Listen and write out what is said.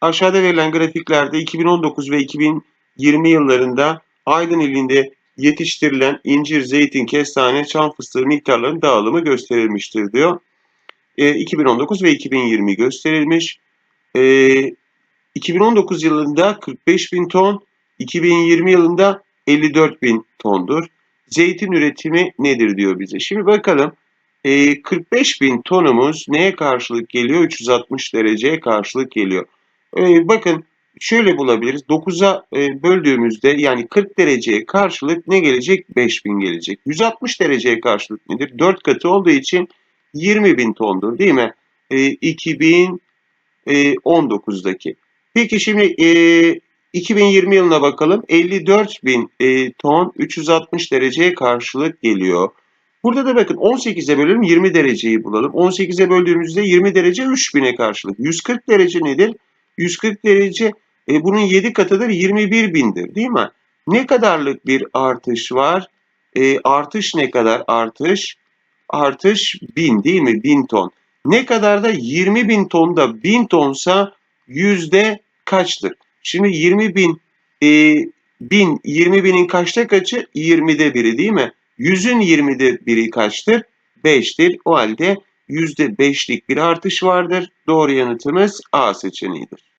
Aşağıda verilen grafiklerde 2019 ve 2020 yıllarında Aydın ilinde yetiştirilen incir, zeytin, kestane, çam fıstığı miktarlarının dağılımı gösterilmiştir diyor. E, 2019 ve 2020 gösterilmiş. E, 2019 yılında 45 bin ton, 2020 yılında 54 bin tondur. Zeytin üretimi nedir diyor bize. Şimdi bakalım e, 45 bin tonumuz neye karşılık geliyor? 360 dereceye karşılık geliyor. E, bakın şöyle bulabiliriz. 9'a e, böldüğümüzde yani 40 dereceye karşılık ne gelecek? 5000 gelecek. 160 dereceye karşılık nedir? 4 katı olduğu için 20 bin tondur değil mi? E, 2019'daki. Peki şimdi e, 2020 yılına bakalım. 54 bin e, ton 360 dereceye karşılık geliyor. Burada da bakın 18'e bölelim 20 dereceyi bulalım. 18'e böldüğümüzde 20 derece 3000'e karşılık. 140 derece nedir? 140 derece e, bunun 7 katıdır 21 bindir değil mi? Ne kadarlık bir artış var? E, artış ne kadar artış? Artış 1000 değil mi? 1000 ton. Ne kadar da 20 bin tonda 1000 tonsa yüzde kaçtır? Şimdi 20 bin, e, bin 20 binin kaçta kaçı? 20'de biri değil mi? 100'ün 20'de biri kaçtır? 5'tir. O halde %5'lik bir artış vardır. Doğru yanıtımız A seçeneğidir.